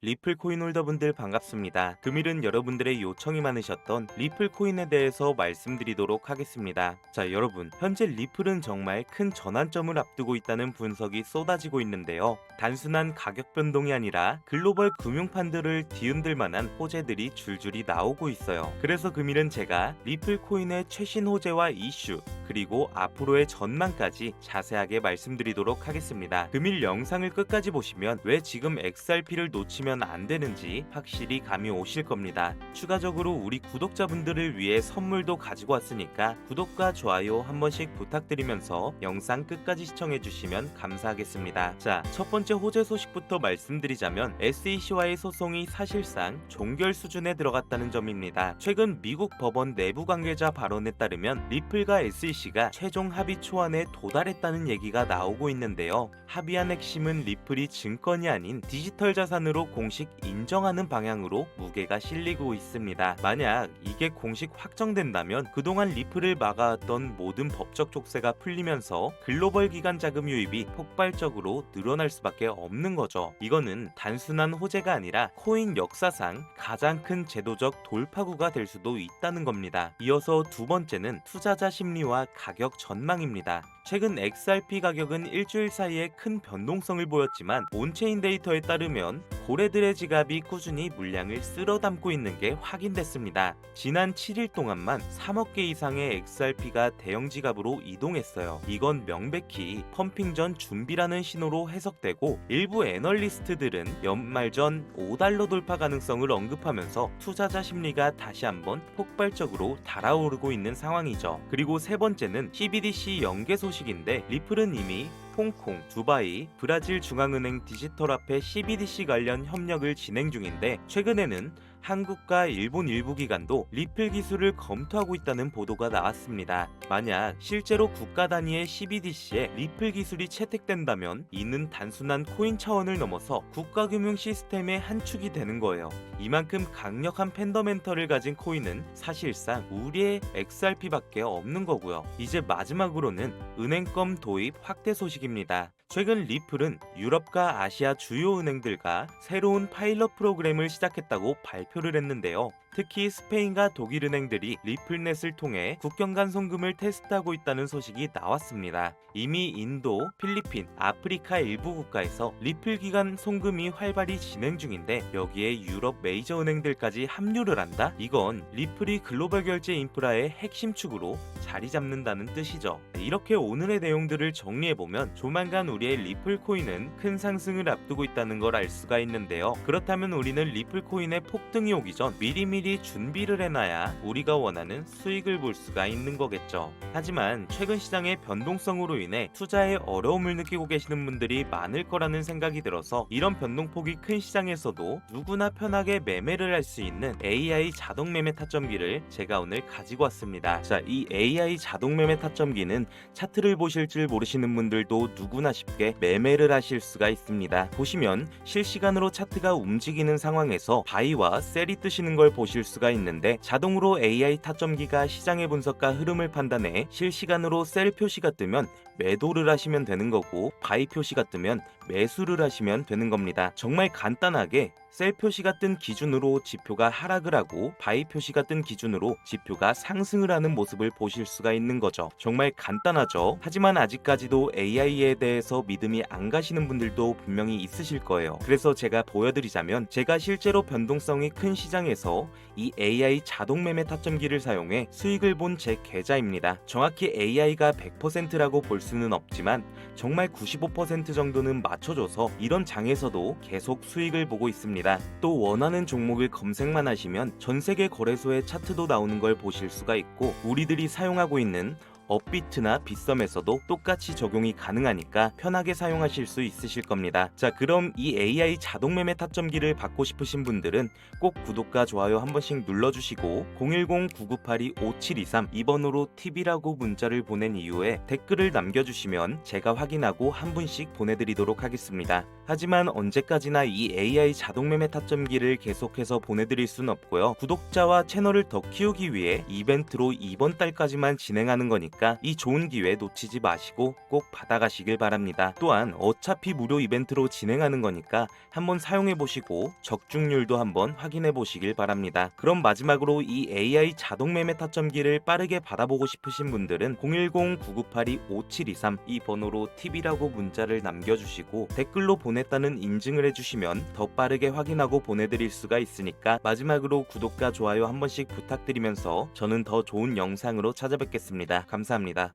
리플 코인 홀더분들 반갑습니다. 금일은 여러분들의 요청이 많으셨던 리플 코인에 대해서 말씀드리도록 하겠습니다. 자, 여러분, 현재 리플은 정말 큰 전환점을 앞두고 있다는 분석이 쏟아지고 있는데요. 단순한 가격 변동이 아니라 글로벌 금융판들을 뒤흔들 만한 호재들이 줄줄이 나오고 있어요. 그래서 금일은 제가 리플 코인의 최신 호재와 이슈, 그리고 앞으로의 전망까지 자세하게 말씀드리도록 하겠습니다. 금일 영상을 끝까지 보시면 왜 지금 XRP를 놓치면 안 되는지 확실히 감이 오실 겁니다. 추가적으로 우리 구독자분들을 위해 선물도 가지고 왔으니까 구독과 좋아요 한 번씩 부탁드리면서 영상 끝까지 시청해 주시면 감사하겠습니다. 자, 첫 번째 호재 소식부터 말씀드리자면 SEC와의 소송이 사실상 종결 수준에 들어갔다는 점입니다. 최근 미국 법원 내부 관계자 발언에 따르면 리플과 SEC가 최종 합의 초안에 도달했다는 얘기가 나오고 있는데요. 합의한 핵심은 리플이 증권이 아닌 디지털 자산으로 공식 인정하는 방향으로 무게가 실리고 있습니다. 만약 이게 공식 확정된다면 그동안 리플을 막아왔던 모든 법적 족쇄가 풀리면서 글로벌 기관 자금 유입이 폭발적으로 늘어날 수밖에 없는 거죠. 이거는 단순한 호재가 아니라 코인 역사상 가장 큰 제도적 돌파구가 될 수도 있다는 겁니다. 이어서 두 번째는 투자자 심리와 가격 전망입니다. 최근 XRP 가격은 일주일 사이에 큰 변동성을 보였지만 온체인 데이터에 따르면 고래들의 지갑이 꾸준히 물량을 쓸어 담고 있는 게 확인됐습니다. 지난 7일 동안만 3억 개 이상의 XRP가 대형 지갑으로 이동했어요. 이건 명백히 펌핑 전 준비라는 신호로 해석되고 일부 애널리스트들은 연말 전 5달러 돌파 가능성을 언급하면서 투자자 심리가 다시 한번 폭발적으로 달아오르고 있는 상황이죠. 그리고 세 번째는 CBDC 연계 소식 인데 리플은 이미 홍콩, 두바이, 브라질 중앙은행 디지털 화폐 CBDC 관련 협력을 진행 중인데 최근에는 한국과 일본 일부 기관도 리플 기술을 검토하고 있다는 보도가 나왔습니다. 만약 실제로 국가 단위의 CBDC에 리플 기술이 채택된다면 이는 단순한 코인 차원을 넘어서 국가 금융 시스템의 한 축이 되는 거예요. 이만큼 강력한 팬더멘털을 가진 코인은 사실상 우리의 XRP밖에 없는 거고요. 이제 마지막으로는 은행권 도입 확대 소식입니다. 최근 리플은 유럽과 아시아 주요 은행들과 새로운 파일럿 프로그램을 시작했다고 발표를 했는데요. 특히 스페인과 독일 은행들이 리플넷을 통해 국경 간 송금을 테스트하고 있다는 소식이 나왔습니다. 이미 인도, 필리핀, 아프리카 일부 국가에서 리플 기간 송금이 활발히 진행 중인데 여기에 유럽 메이저 은행들까지 합류를 한다? 이건 리플이 글로벌 결제 인프라의 핵심 축으로 자리 잡는다는 뜻이죠. 이렇게 오늘의 내용들을 정리해보면 조만간 우리 의 리플 코인은 큰 상승을 앞두고 있다는 걸 알 수가 있는데요. 그렇다면 우리는 리플 코인의 폭등이 오기 전 미리미리 준비를 해놔야 우리가 원하는 수익을 볼 수가 있는 거겠죠. 하지만 최근 시장의 변동성으로 인해 투자에 어려움을 느끼고 계시는 분들이 많을 거라는 생각이 들어서 이런 변동폭이 큰 시장에서도 누구나 편하게 매매를 할 수 있는 AI 자동 매매 타점기를 제가 오늘 가지고 왔습니다. 자, 이 AI 자동 매매 타점기는 차트를 보실 줄 모르시는 분들도 누구나 쉽게 매매를 하실 수가 있습니다. 보시면 실시간으로 차트가 움직이는 상황에서 바이와 셀이 뜨시는 걸 보실 수가 있는데 자동으로 AI 타점기가 시장의 분석과 흐름을 판단해 실시간으로 셀 표시가 뜨면 매도를 하시면 되는 거고 바이 표시가 뜨면 매수를 하시면 되는 겁니다. 정말 간단하게 셀 표시가 뜬 기준으로 지표가 하락을 하고 바이 표시가 뜬 기준으로 지표가 상승을 하는 모습을 보실 수가 있는 거죠. 정말 간단하죠. 하지만 아직까지도 AI에 대해서 믿음이 안 가시는 분들도 분명히 있으실 거예요. 그래서 제가 보여드리자면 제가 실제로 변동성이 큰 시장에서 이 AI 자동 매매 타점기를 사용해 수익을 본 제 계좌입니다. 정확히 AI가 100%라고 볼 수는 없지만 정말 95% 정도는 맞춰줘서 이런 장에서도 계속 수익을 보고 있습니다. 또 원하는 종목을 검색만 하시면 전 세계 거래소의 차트도 나오는 걸 보실 수가 있고 우리들이 사용하고 있는 업비트나 빗썸에서도 똑같이 적용이 가능하니까 편하게 사용하실 수 있으실 겁니다. 자, 그럼 이 AI 자동 매매 타점기를 받고 싶으신 분들은 꼭 구독과 좋아요 한 번씩 눌러주시고 010-9982-5723 이번호로 TV라고 문자를 보낸 이후에 댓글을 남겨주시면 제가 확인하고 한 분씩 보내드리도록 하겠습니다. 하지만 언제까지나 이 AI 자동 매매 타점기를 계속해서 보내드릴 순 없고요. 구독자와 채널을 더 키우기 위해 이벤트로 이번 달까지만 진행하는 거니까 있으니까 이 좋은 기회 놓치지 마시고 꼭 받아가시길 바랍니다. 또한 어차피 무료 이벤트로 진행하는 거니까 한번 사용해 보시고 적중률도 한번 확인해 보시길 바랍니다. 그럼 마지막으로 이 AI 자동 매매 타점기를 빠르게 받아보고 싶으신 분들은 010-9982-5723 이 번호로 팁이라고 문자를 남겨주시고 댓글로 보냈다는 인증을 해주시면 더 빠르게 확인하고 보내드릴 수가 있으니까 마지막으로 구독과 좋아요 한 번씩 부탁드리면서 저는 더 좋은 영상으로 찾아뵙겠습니다. 감사합니다.